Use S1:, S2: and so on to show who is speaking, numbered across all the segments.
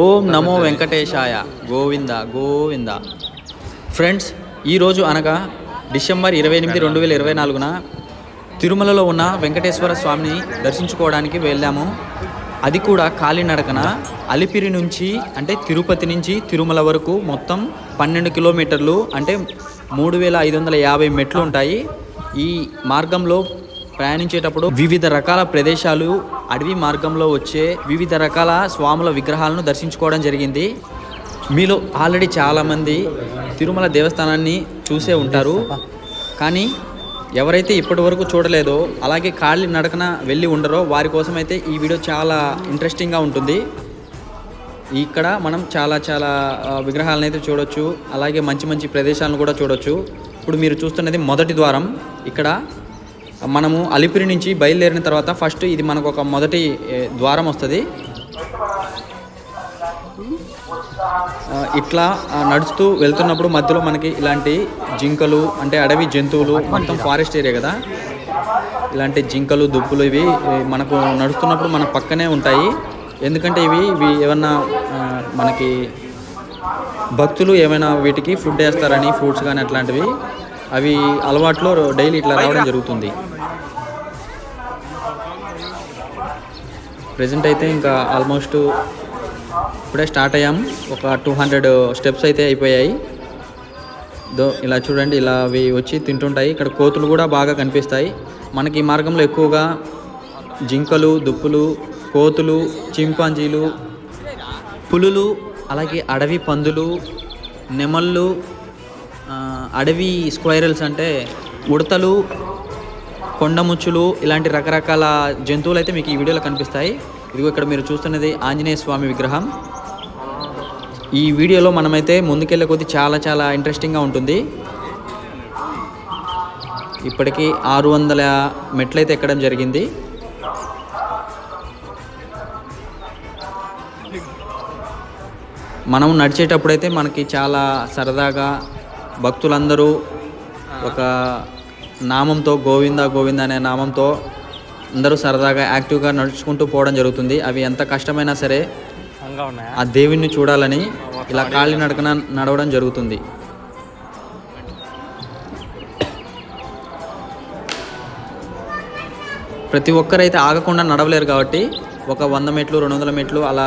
S1: ఓం నమో వెంకటేశాయ. Govinda Govinda. Friends ఈరోజు అనగా December ఇరవై ఎనిమిది రెండు వేల ఇరవై నాలుగున తిరుమలలో ఉన్న వెంకటేశ్వర స్వామిని దర్శించుకోవడానికి వెళ్ళాము. అది కూడా కాలినడకన అలిపిరి నుంచి అంటే తిరుపతి నుంచి తిరుమల వరకు మొత్తం పన్నెండు కిలోమీటర్లు అంటే మూడు వేల ఐదు వందల యాభై మెట్లు ఉంటాయి. ఈ మార్గంలో ప్రయాణించేటప్పుడు వివిధ రకాల ప్రదేశాలు అడవి మార్గంలో వచ్చే వివిధ రకాల స్వాముల విగ్రహాలను దర్శించుకోవడం జరిగింది. మీలో ఆల్రెడీ చాలామంది తిరుమల దేవస్థానాన్ని చూసే ఉంటారు. కానీ ఎవరైతే ఇప్పటి వరకు చూడలేదో అలాగే కాళ్ళి నడకన వెళ్ళి ఉండరో వారి కోసం అయితే ఈ వీడియో చాలా ఇంట్రెస్టింగ్గా ఉంటుంది. ఇక్కడ మనం చాలా చాలా విగ్రహాలను అయితే చూడొచ్చు. అలాగే మంచి మంచి ప్రదేశాలను కూడా చూడొచ్చు. ఇప్పుడు మీరు చూస్తున్నది మొదటి ద్వారం. ఇక్కడ మనము అలిపిరి నుంచి బయలుదేరిన తర్వాత ఫస్ట్ ఇది మనకు ఒక మొదటి ద్వారం వస్తుంది. ఇట్లా నడుస్తూ వెళ్తున్నప్పుడు మధ్యలో మనకి ఇలాంటి జింకలు అంటే అడవి జంతువులు మొత్తం ఫారెస్ట్ ఏరియా కదా. ఇలాంటి జింకలు దుప్పులు ఇవి మనకు నడుస్తున్నప్పుడు మన పక్కనే ఉంటాయి. ఎందుకంటే ఇవి ఇవి ఏమన్నా మనకి భక్తులు ఏమైనా వీటికి ఫుడ్ వేస్తారని ఫ్రూట్స్ కానీ అట్లాంటివి అవి అలవాట్లో డైలీ ఇట్లా రావడం జరుగుతుంది. ప్రజెంట్ అయితే ఇంకా ఆల్మోస్ట్ ఇప్పుడే స్టార్ట్ అయ్యాం. ఒక టూ హండ్రెడ్ స్టెప్స్ అయితే అయిపోయాయి. దో ఇలా చూడండి ఇలా అవి వచ్చి తింటుంటాయి. ఇక్కడ కోతులు కూడా బాగా కనిపిస్తాయి. మనకి ఈ మార్గంలో ఎక్కువగా జింకలు దుప్పులు కోతులు చింపాంజీలు పులులు అలాగే అడవి పందులు నెమళ్ళు అడవి స్క్వైరల్స్ అంటే ఉడతలు కొండముచ్చులు ఇలాంటి రకరకాల జంతువులు అయితే మీకు ఈ వీడియోలో కనిపిస్తాయి. ఇదిగో ఇక్కడ మీరు చూస్తున్నది ఆంజనేయ స్వామి విగ్రహం. ఈ వీడియోలో మనమైతే ముందుకెళ్ళే కొద్దీ చాలా చాలా ఇంట్రెస్టింగ్గా ఉంటుంది. ఇప్పటికీ ఆరు వందల మెట్లయితే ఎక్కడం జరిగింది. మనం నడిచేటప్పుడైతే మనకి చాలా సరదాగా భక్తులందరూ ఒక నామంతో గోవింద గోవింద అనే నామంతో అందరూ సరదాగా యాక్టివ్గా నడుచుకుంటూ పోవడం జరుగుతుంది. అవి ఎంత కష్టమైనా సరే ఆ దేవుణ్ణి చూడాలని ఇలా కాళ్ళి నడకన నడవడం జరుగుతుంది. ప్రతి ఒక్కరైతే ఆగకుండా నడవలేరు కాబట్టి ఒక వంద మెట్లు రెండు వందల మెట్లు అలా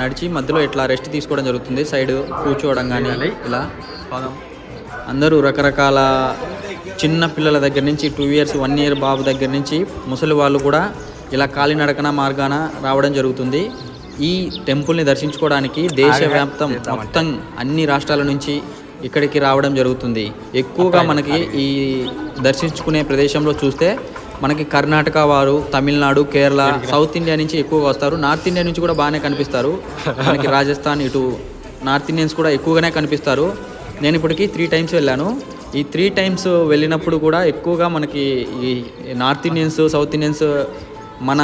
S1: నడిచి మధ్యలో ఇట్లా రెస్ట్ తీసుకోవడం జరుగుతుంది. సైడ్ కూర్చోవడం కానీ ఇలా. అందరూ రకరకాల చిన్న పిల్లల దగ్గర నుంచి టూ ఇయర్స్ వన్ ఇయర్ బాబు దగ్గర నుంచి ముసలి వాళ్ళు కూడా ఇలా కాలినడకన మార్గాన రావడం జరుగుతుంది. ఈ టెంపుల్ని దర్శించుకోవడానికి దేశవ్యాప్తం మొత్తం అన్ని రాష్ట్రాల నుంచి ఇక్కడికి రావడం జరుగుతుంది. ఎక్కువగా మనకి ఈ దర్శించుకునే ప్రదేశంలో చూస్తే మనకి కర్ణాటక వారు తమిళనాడు కేరళ సౌత్ ఇండియా నుంచి ఎక్కువగా వస్తారు. నార్త్ ఇండియా నుంచి కూడా బాగానే కనిపిస్తారు. మనకి రాజస్థాన్ ఇటు నార్త్ ఇండియన్స్ కూడా ఎక్కువగానే కనిపిస్తారు. నేను ఇప్పటికి త్రీ టైమ్స్ వెళ్ళాను. ఈ త్రీ టైమ్స్ వెళ్ళినప్పుడు కూడా ఎక్కువగా మనకి ఈ నార్త్ ఇండియన్స్ సౌత్ ఇండియన్స్ మన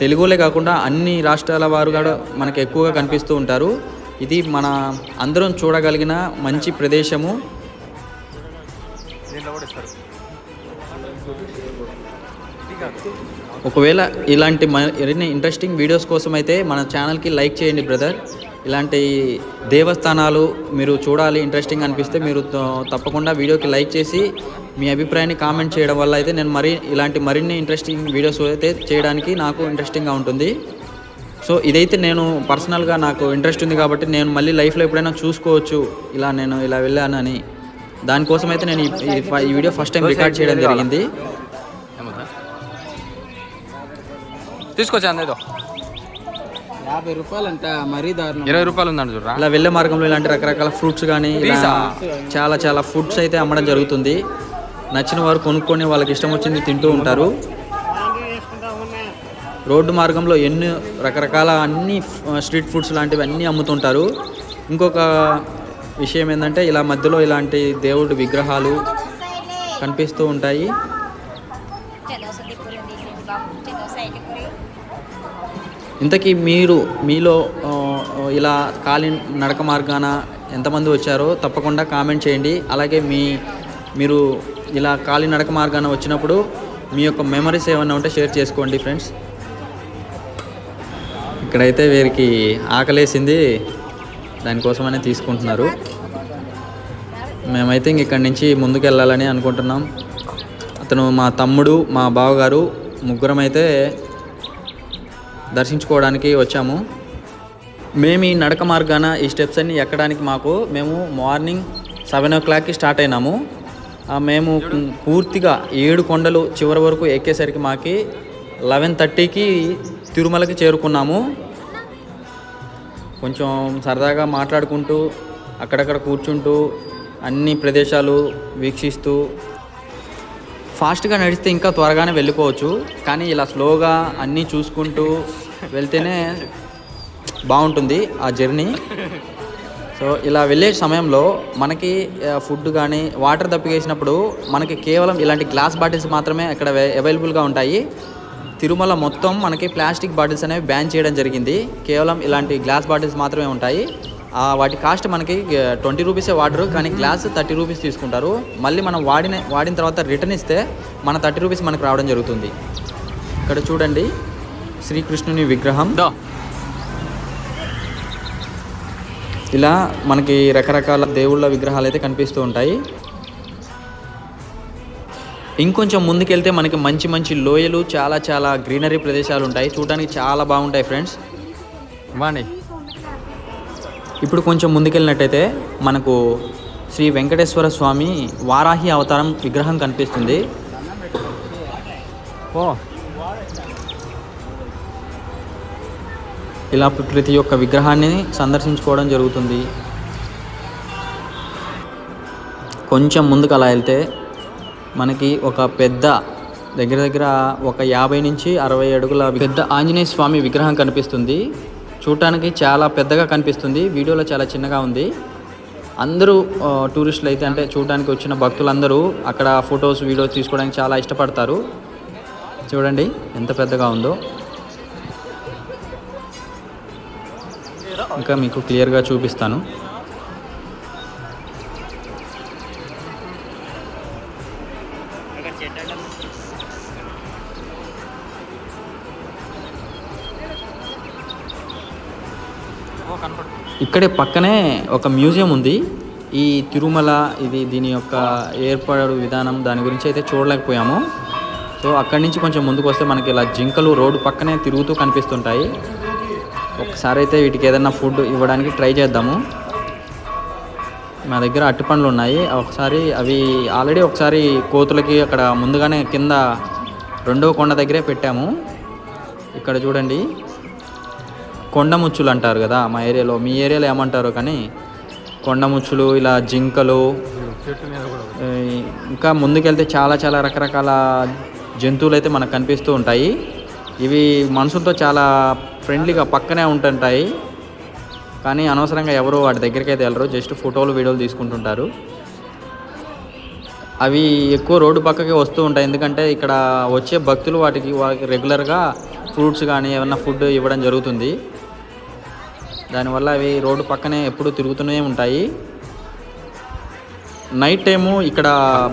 S1: తెలుగులే కాకుండా అన్ని రాష్ట్రాల వారు కూడా మనకు ఎక్కువగా కనిపిస్తూ ఉంటారు. ఇది మన అందరం చూడగలిగిన మంచి ప్రదేశము. ఒకవేళ ఇలాంటి మరిన్ని ఇంట్రెస్టింగ్ వీడియోస్ కోసం అయితే మన ఛానల్కి లైక్ చేయండి బ్రదర్ ఇలాంటి దేవస్థానాలు మీరు చూడాలి ఇంట్రెస్టింగ్ అనిపిస్తే మీరు తప్పకుండా వీడియోకి లైక్ చేసి మీ అభిప్రాయాన్ని కామెంట్ చేయడం వల్ల అయితే నేను మరి ఇలాంటి మరిన్ని ఇంట్రెస్టింగ్ వీడియోస్ అయితే చేయడానికి నాకు ఇంట్రెస్టింగ్గా ఉంటుంది. సో ఇదైతే నేను పర్సనల్గా నాకు ఇంట్రెస్ట్ ఉంది కాబట్టి నేను మళ్ళీ లైఫ్లో ఎప్పుడైనా చూసుకోవచ్చు ఇలా నేను ఇలా వెళ్ళానని దానికోసం అయితే నేను ఈ- వీడియో ఫస్ట్ టైం రికార్డ్ చేయడం జరిగింది.
S2: తీసుకొచ్చాను తీసుకొచ్చా
S3: యాభై రూపాయలంట మరీ దారుణం.
S2: ఇరవై రూపాయలు ఉందండి చూడరా
S1: ఇలా వెళ్ళే మార్గంలో ఇలాంటి రకరకాల ఫ్రూట్స్ కానీ. చాలా చాలా ఫుడ్స్ అయితే అమ్మడం జరుగుతుంది. నచ్చిన వారు కొనుక్కొని వాళ్ళకి ఇష్టం వచ్చింది తింటూ ఉంటారు. రోడ్డు మార్గంలో ఎన్ని రకరకాల అన్ని స్ట్రీట్ ఫుడ్స్ లాంటివి అన్నీ అమ్ముతుంటారు. ఇంకొక విషయం ఏంటంటే ఇలా మధ్యలో ఇలాంటి దేవుడి విగ్రహాలు కనిపిస్తూ ఉంటాయి. ఇంతకీ మీరు మీలో ఇలా కాలి నడక మార్గాన ఎంతమంది వచ్చారో తప్పకుండా కామెంట్ చేయండి. అలాగే మీ మీరు ఇలా కాలి నడక మార్గాన వచ్చినప్పుడు మీ యొక్క మెమరీస్ ఏమైనా ఉంటే షేర్ చేసుకోండి ఫ్రెండ్స్. ఇక్కడైతే వీరికి ఆకలేసింది దానికోసమనే తీసుకుంటున్నారు. మేమైతే ఇంక ఇక్కడి నుంచి ముందుకు వెళ్ళాలని అనుకుంటున్నాం. అతను మా తమ్ముడు మా బావగారు ముగ్గురం అయితే దర్శించుకోవడానికి వచ్చాము. మేము ఈ నడక మార్గాన ఈ స్టెప్స్ అన్ని ఎక్కడానికి మాకు మేము మార్నింగ్ సెవెన్ ఓ క్లాక్కి స్టార్ట్ అయినాము. మేము పూర్తిగా ఏడు కొండలు చివరి వరకు ఎక్కేసరికి మాకి లెవెన్ థర్టీకి తిరుమలకి చేరుకున్నాము. కొంచెం సరదాగా మాట్లాడుకుంటూ అక్కడక్కడ కూర్చుంటూ అన్ని ప్రదేశాలు వీక్షిస్తూ ఫాస్ట్గా నడిస్తే ఇంకా త్వరగానే వెళ్ళిపోవచ్చు. కానీ ఇలా స్లోగా అన్నీ చూసుకుంటూ వెళ్తేనే బాగుంటుంది ఆ జర్నీ. సో ఇలా వెళ్ళే సమయంలో మనకి ఫుడ్ కానీ వాటర్ దప్పికేసినప్పుడు మనకి కేవలం ఇలాంటి గ్లాస్ బాటిల్స్ మాత్రమే అక్కడ అవైలబుల్గా ఉంటాయి. తిరుమల మొత్తం మనకి ప్లాస్టిక్ బాటిల్స్ అనేవి బ్యాన్ చేయడం జరిగింది. కేవలం ఇలాంటి గ్లాస్ బాటిల్స్ మాత్రమే ఉంటాయి. వాటి కాస్ట్ మనకి ట్వంటీ రూపీసే వాటర్ కానీ గ్లాస్ థర్టీ రూపీస్ తీసుకుంటారు. మళ్ళీ మనం వాడిన వాడిన తర్వాత రిటర్న్ ఇస్తే మన థర్టీ రూపీస్ మనకు రావడం జరుగుతుంది. ఇక్కడ చూడండి శ్రీకృష్ణుని విగ్రహం. ఇలా మనకి రకరకాల దేవుళ్ళ విగ్రహాలు అయితే కనిపిస్తూ ఉంటాయి. ఇంకొంచెం ముందుకెళ్తే మనకి మంచి మంచి లోయలు చాలా చాలా గ్రీనరీ ప్రదేశాలు ఉంటాయి. చూడడానికి చాలా బాగుంటాయి ఫ్రెండ్స్.
S2: బాండి
S1: ఇప్పుడు కొంచెం ముందుకెళ్ళినట్టయితే మనకు శ్రీ వెంకటేశ్వర స్వామి వారాహి అవతారం విగ్రహం కనిపిస్తుంది.
S2: ఓ.
S1: ఇలా ప్రతి ఒక్క విగ్రహాన్ని సందర్శించుకోవడం జరుగుతుంది. కొంచెం ముందుకు అలా వెళ్తే మనకి ఒక పెద్ద దగ్గర దగ్గర ఒక యాభై నుంచి అరవై అడుగుల పెద్ద ఆంజనేయ స్వామి విగ్రహం కనిపిస్తుంది. చూడటానికి చాలా పెద్దగా కనిపిస్తుంది. వీడియోలో చాలా చిన్నగా ఉంది. అందరూ టూరిస్టులు అయితే అంటే చూడడానికి వచ్చిన భక్తులందరూ అక్కడ ఫొటోస్ వీడియోస్ తీసుకోవడానికి చాలా ఇష్టపడతారు. చూడండి ఎంత పెద్దగా ఉందో. ఇంకా మీకు క్లియర్గా చూపిస్తాను. ఇక్కడే పక్కనే ఒక మ్యూజియం ఉంది. ఈ తిరుమల ఇది దీని యొక్క ఏర్పడు విధానం దాని గురించి అయితే చూడలేకపోయాము. సో అక్కడి నుంచి కొంచెం ముందుకు వస్తే మనకి ఇలా జింకలు రోడ్డు పక్కనే తిరుగుతూ కనిపిస్తుంటాయి. ఒకసారి అయితే వీటికి ఏదైనా ఫుడ్ ఇవ్వడానికి ట్రై చేద్దాము. మా దగ్గర అట్టిపండ్లు ఉన్నాయి. ఒకసారి అవి ఆల్రెడీ ఒకసారి కోతులకి అక్కడ ముందుగానే కింద రెండో కొండ దగ్గరే పెట్టాము. ఇక్కడ చూడండి. కొండముచ్చులు అంటారు కదా మా ఏరియాలో మీ ఏరియాలో ఏమంటారో కానీ కొండముచ్చులు ఇలా జింకలు ఇంకా ముందుకెళ్తే చాలా చాలా రకరకాల జంతువులు అయితే మనకు కనిపిస్తూ ఉంటాయి. ఇవి మనుషులతో చాలా ఫ్రెండ్లీగా పక్కనే ఉంటుంటాయి. కానీ అనవసరంగా ఎవరు వాటి దగ్గరికి అయితే వెళ్ళరు జస్ట్ ఫోటోలు వీడియోలు తీసుకుంటుంటారు. అవి ఎక్కువ రోడ్డు పక్కకి వస్తూ ఉంటాయి. ఎందుకంటే ఇక్కడ వచ్చే భక్తులు వాటికి వాటికి రెగ్యులర్గా ఫ్రూట్స్ కానీ ఏమన్నా ఫుడ్ ఇవ్వడం జరుగుతుంది. దానివల్ల అవి రోడ్డు పక్కనే ఎప్పుడూ తిరుగుతూనే ఉంటాయి. నైట్ టైము ఇక్కడ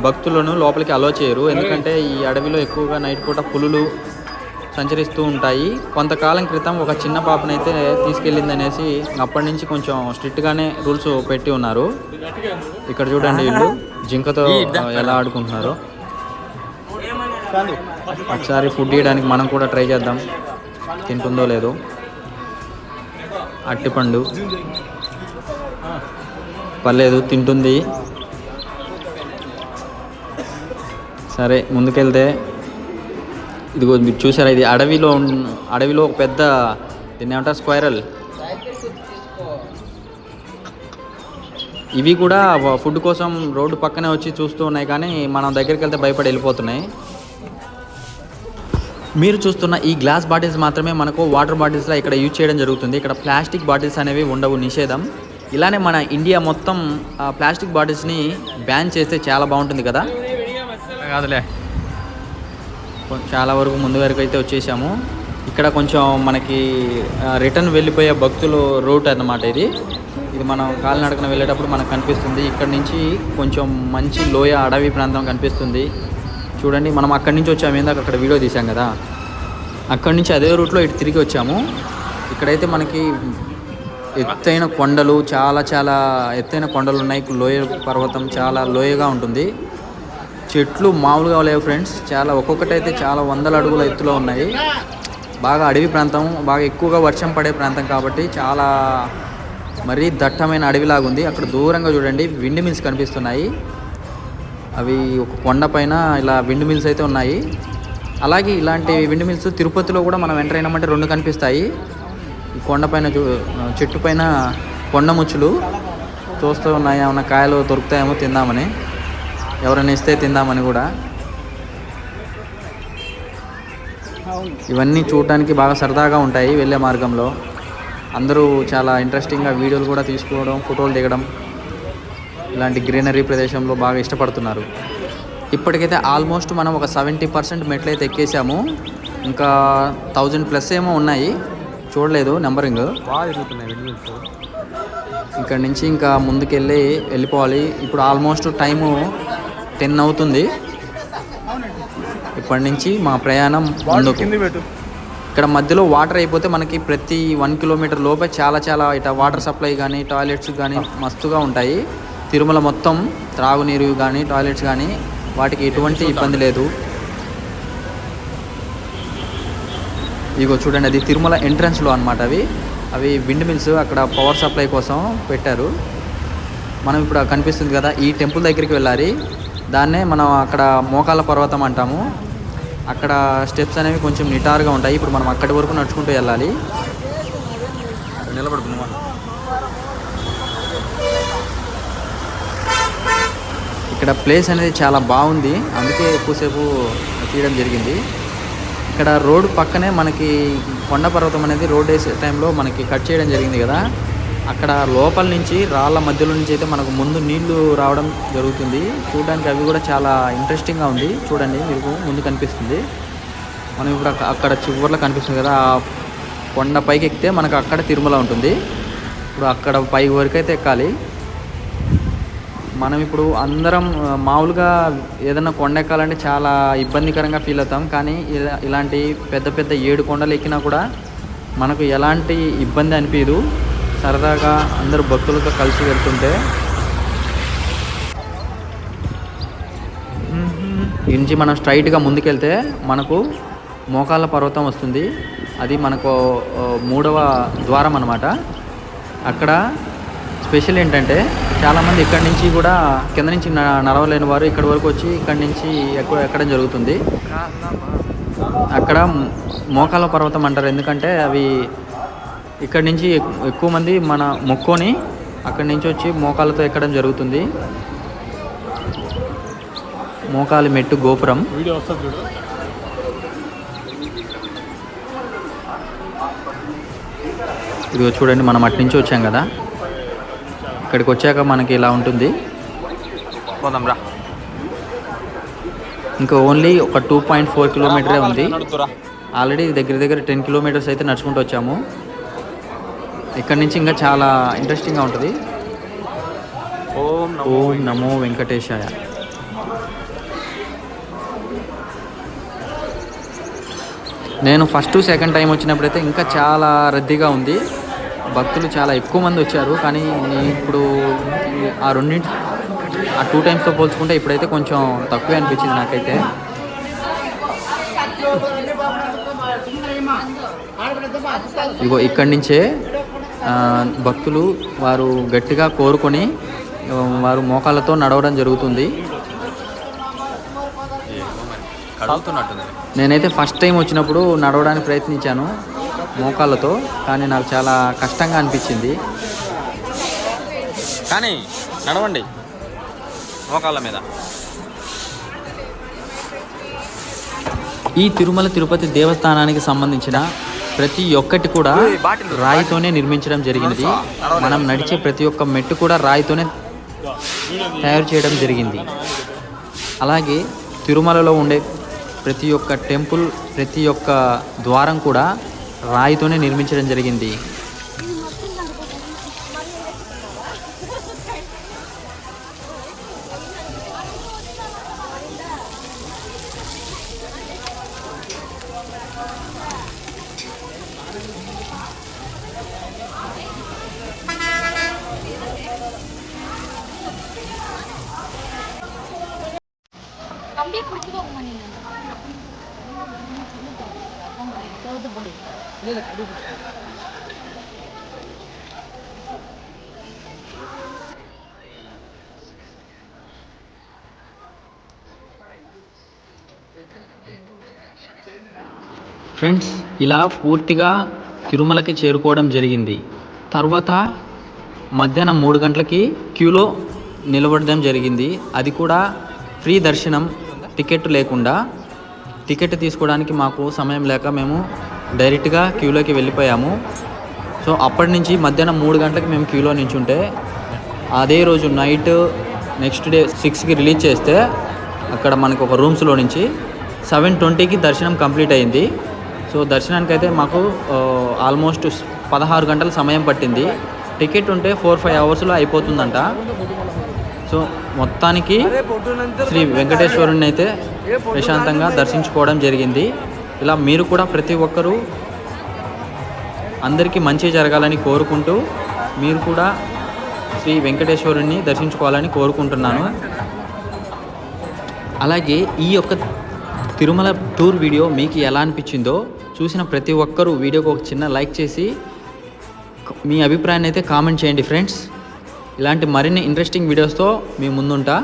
S1: భక్తులను లోపలికి అలో చేయరు. ఎందుకంటే ఈ అడవిలో ఎక్కువగా నైట్ పూట పులులు సంచరిస్తూ ఉంటాయి. కొంతకాలం క్రితం ఒక చిన్న పాపనైతే తీసుకెళ్ళింది అనేసి అప్పటి నుంచి కొంచెం స్ట్రిక్ట్గానే రూల్స్ పెట్టి ఉన్నారు. ఇక్కడ చూడండి వీళ్ళు జింకతో ఎలా ఆడుకుంటున్నారో. ఒకసారి ఫుడ్ ఇవ్వడానికి మనం కూడా ట్రై చేద్దాం. తింటుందో లేదో. అట్టిపండు. పర్లేదు తింటుంది. సరే ముందుకెళ్తే ఇదిగో మీరు చూసారా ఇది అడవిలో అడవిలో ఒక పెద్ద దీన్ని ఏమంటారు స్క్వైరల్. ఇవి కూడా ఫుడ్ కోసం రోడ్డు పక్కనే వచ్చి చూస్తూ ఉన్నాయి కానీ మనం దగ్గరికి వెళ్తే భయపడి వెళ్ళిపోతున్నాయి. మీరు చూస్తున్న ఈ గ్లాస్ బాటిల్స్ మాత్రమే మనకు వాటర్ బాటిల్స్లో ఇక్కడ యూజ్ చేయడం జరుగుతుంది. ఇక్కడ ప్లాస్టిక్ బాటిల్స్ అనేవి ఉండవు నిషేధం. ఇలానే మన ఇండియా మొత్తం ప్లాస్టిక్ బాటిల్స్ని బ్యాన్ చేస్తే చాలా బాగుంటుంది కదా?
S2: కాదులే.
S1: చాలా వరకు ముందు వరకు అయితే వచ్చేసాము. ఇక్కడ కొంచెం మనకి రిటర్న్ వెళ్ళిపోయే భక్తులు రూట్ అన్నమాట ఇది. ఇది మనం కాలినడకన వెళ్ళేటప్పుడు మనకు కనిపిస్తుంది. ఇక్కడ నుంచి కొంచెం మంచి లోయ అడవి ప్రాంతం కనిపిస్తుంది. చూడండి మనం అక్కడి నుంచి వచ్చాము. ఏందాక అక్కడ వీడియో తీసాం కదా. అక్కడి నుంచి అదే రూట్లో ఇటు తిరిగి వచ్చాము. ఇక్కడైతే మనకి ఎత్తైన కొండలు చాలా చాలా ఎత్తైన కొండలు ఉన్నాయి. లోయ పర్వతం చాలా లోయగా ఉంటుంది. చెట్లు మామూలుగా లేవు ఫ్రెండ్స్. చాలా ఒక్కొక్కటి అయితే చాలా వందల అడుగుల ఎత్తులో ఉన్నాయి. బాగా అడవి ప్రాంతం బాగా ఎక్కువగా వర్షం పడే ప్రాంతం కాబట్టి చాలా మరీ దట్టమైన అడవిలాగా ఉంది అక్కడ దూరంగా చూడండి విండ్ మిల్స్ కనిపిస్తున్నాయి. అవి ఒక కొండ పైన ఇలా విండ్ మిల్స్ అయితే ఉన్నాయి. అలాగే ఇలాంటి విండ్ మిల్స్ తిరుపతిలో కూడా మనం ఎంటర్ అయినామంటే రెండు కనిపిస్తాయి. ఈ కొండ పైన చూ చెట్టు పైన కొండ ముచ్చులు చూస్తూ ఉన్నాయి ఏమైనా కాయలు దొరుకుతాయేమో తిందామని. ఎవరైనా ఇస్తే తిందామని కూడా. ఇవన్నీ చూడడానికి బాగా సరదాగా ఉంటాయి వెళ్ళే మార్గంలో. అందరూ చాలా ఇంట్రెస్టింగ్గా వీడియోలు కూడా తీసుకోవడం ఫోటోలు దిగడం. ఇలాంటి గ్రీనరీ ప్రదేశంలో బాగా ఇష్టపడుతున్నారు. ఇప్పటికైతే ఆల్మోస్ట్ మనం ఒక సెవెంటీ పర్సెంట్ మెట్లు అయితే ఎక్కేసాము. ఇంకా థౌజండ్ ప్లస్ ఏమో ఉన్నాయి. చూడలేదు నెంబరింగ్. ఇక్కడ నుంచి ఇంకా ముందుకెళ్ళి వెళ్ళిపోవాలి. ఇప్పుడు ఆల్మోస్ట్ టైము టెన్ అవుతుంది. ఇప్పటి నుంచి మా ప్రయాణం ముందుకు. ఇక్కడ మధ్యలో వాటర్ అయిపోతే మనకి ప్రతి వన్ కిలోమీటర్ లోపే చాలా చాలా ఇట వాటర్ సప్లై కానీ టాయిలెట్స్ కానీ మస్తుగా ఉంటాయి. తిరుమల మొత్తం త్రాగునీరు కానీ టాయిలెట్స్ కానీ వాటికి ఎటువంటి ఇబ్బంది లేదు. ఇగో చూడండి అది తిరుమల ఎంట్రన్స్లో అనమాట అవి. అవి విండ్ మిల్స్ అక్కడ పవర్ సప్లై కోసం పెట్టారు. మనం ఇప్పుడు కనిపిస్తుంది కదా ఈ టెంపుల్ దగ్గరికి వెళ్ళాలి. దాన్నే మనం అక్కడ మోకాల పర్వతం అంటాము. అక్కడ స్టెప్స్ అనేవి కొంచెం నిటారుగా ఉంటాయి. ఇప్పుడు మనం అక్కడి వరకు నడుచుకుంటూ వెళ్ళాలి.
S2: నిలబడుకున్నాం
S1: ఇక్కడ ప్లేస్ అనేది చాలా బాగుంది. అందుకే ఎక్కువసేపు తీయడం జరిగింది. ఇక్కడ రోడ్ పక్కనే మనకి కొండ పర్వతం అనేది రోడ్ వేసే టైంలో మనకి కట్ చేయడం జరిగింది కదా. అక్కడ లోపల నుంచి రాళ్ళ మధ్యలో నుంచి అయితే మనకు ముందు నీళ్ళు రావడం జరుగుతుంది. చూడడానికి అవి కూడా చాలా ఇంట్రెస్టింగ్గా ఉంది. చూడండి మీకు ముందు కనిపిస్తుంది. మనం ఇప్పుడు అక్కడ చివర్లో కనిపిస్తుంది కదా. ఆ కొండ పైకి ఎక్కితే మనకు అక్కడ తిరుమల ఉంటుంది. ఇప్పుడు అక్కడ పై వరకు అయితే ఎక్కాలి. మనం ఇప్పుడు అందరం మామూలుగా ఏదైనా కొండ ఎక్కాలంటే చాలా ఇబ్బందికరంగా ఫీల్ అవుతాం. కానీ ఇలా ఇలాంటి పెద్ద పెద్ద ఏడు కొండలు ఎక్కినా కూడా మనకు ఎలాంటి ఇబ్బంది అనిపించదు సరదాగా అందరూ భక్తులతో కలిసి వెళ్తుంటే. నుంచి మనం స్ట్రైట్గా ముందుకెళ్తే మనకు మోకాళ్ళ పర్వతం వస్తుంది. అది మనకు మూడవ ద్వారం అనమాట అక్కడ స్పెషల్ ఏంటంటే చాలామంది ఇక్కడి నుంచి కూడా కింద నుంచి నడవలేని వారు ఇక్కడి వరకు వచ్చి ఇక్కడి నుంచి ఎక్కువ ఎక్కడం జరుగుతుంది. అక్కడ మోకాళ్ళ పర్వతం అంటారు. ఎందుకంటే అవి ఇక్కడి నుంచి ఎక్- ఎక్కువ మంది మన మొక్కొని అక్కడి నుంచి వచ్చి మోకాళ్ళతో ఎక్కడం జరుగుతుంది. మోకాలి మెట్టు గోపురం. ఇదిగో చూడండి మనం అటు నుంచి వచ్చాం కదా. ఇక్కడికి వచ్చాక మనకి ఇలా ఉంటుంది.
S2: పోదాం రా.
S1: ఇంకా ఓన్లీ ఒక టూ పాయింట్ ఫోర్ కిలోమీటరే ఉంది. ఆల్రెడీ దగ్గర దగ్గర టెన్ కిలోమీటర్స్ అయితే నడుచుకుంటూ వచ్చాము. ఇక్కడ నుంచి ఇంకా చాలా ఇంట్రెస్టింగ్గా ఉంటుంది.
S2: ఓం
S1: ఓం నమో వెంకటేశాయ. నేను ఫస్ట్ సెకండ్ టైం వచ్చినప్పుడైతే ఇంకా చాలా రద్దీగా ఉంది. భక్తులు చాలా ఎక్కువ మంది వచ్చారు. కానీ ఇప్పుడు ఆ రెండింటి ఆ టూ టైమ్స్తో పోల్చుకుంటే ఇప్పుడైతే కొంచెం తక్కువే అనిపించింది నాకైతే. ఇగో ఇక్కడి నుంచే భక్తులు వారు గట్టిగా కోరుకొని వారు మోకాళ్ళతో నడవడం జరుగుతుంది. నేనైతే ఫస్ట్ టైం వచ్చినప్పుడు నడవడానికి ప్రయత్నించాను. మోకాళ్ళతో కానీ నాకు చాలా కష్టంగా అనిపించింది.
S2: కానీ నడవండి మోకాళ్ళ మీద.
S1: ఈ తిరుమల తిరుపతి దేవస్థానానికి సంబంధించిన ప్రతి ఒక్కటి కూడా రాయితోనే నిర్మించడం జరిగినది మనం నడిచే ప్రతి ఒక్క మెట్టు కూడా రాయితోనే తయారు చేయడం జరిగింది. అలాగే తిరుమలలో ఉండే ప్రతి ఒక్క టెంపుల్ ప్రతి ఒక్క ద్వారం కూడా రాయితోనే నిర్మించడం జరిగింది. ఫ్రెండ్స్ ఇలా పూర్తిగా తిరుమలకి చేరుకోవడం జరిగింది. తర్వాత మధ్యాహ్నం మూడు గంటలకి క్యూలో నిలబడడం జరిగింది. అది కూడా ఫ్రీ దర్శనం టికెట్ లేకుండా. టికెట్ తీసుకోవడానికి మాకు సమయం లేక మేము డైరెక్ట్గా క్యూలోకి వెళ్ళిపోయాము. సో అప్పటి నుంచి మధ్యాహ్నం మూడు గంటలకు మేము క్యూలో నించుంటే అదే రోజు నైట్ నెక్స్ట్ డే సిక్స్కి రిలీజ్ చేస్తే అక్కడ మనకు ఒక రూమ్స్లో నుంచి సెవెన్ ట్వంటీకి దర్శనం కంప్లీట్ అయింది. సో దర్శనానికి అయితే మాకు ఆల్మోస్ట్ పదహారు గంటల సమయం పట్టింది. టికెట్ ఉంటే ఫోర్ ఫైవ్ అవర్స్లో అయిపోతుందంట. సో మొత్తానికి శ్రీ వెంకటేశ్వరుని అయితే ప్రశాంతంగా దర్శించుకోవడం జరిగింది. ఇలా మీరు కూడా ప్రతి ఒక్కరూ అందరికీ మంచి జరగాలని కోరుకుంటూ మీరు కూడా శ్రీ వెంకటేశ్వరుని దర్శించుకోవాలని కోరుకుంటున్నాను. అలాగే ఈ యొక్క తిరుమల టూర్ వీడియో మీకు ఎలా అనిపించిందో చూసిన ప్రతి ఒక్కరూ వీడియోకి ఒక చిన్న లైక్ చేసి మీ అభిప్రాయాన్ని అయితే కామెంట్ చేయండి ఫ్రెండ్స్. ఇలాంటి మరిన్ని ఇంట్రెస్టింగ్ వీడియోస్తో మీ ముందుంటా.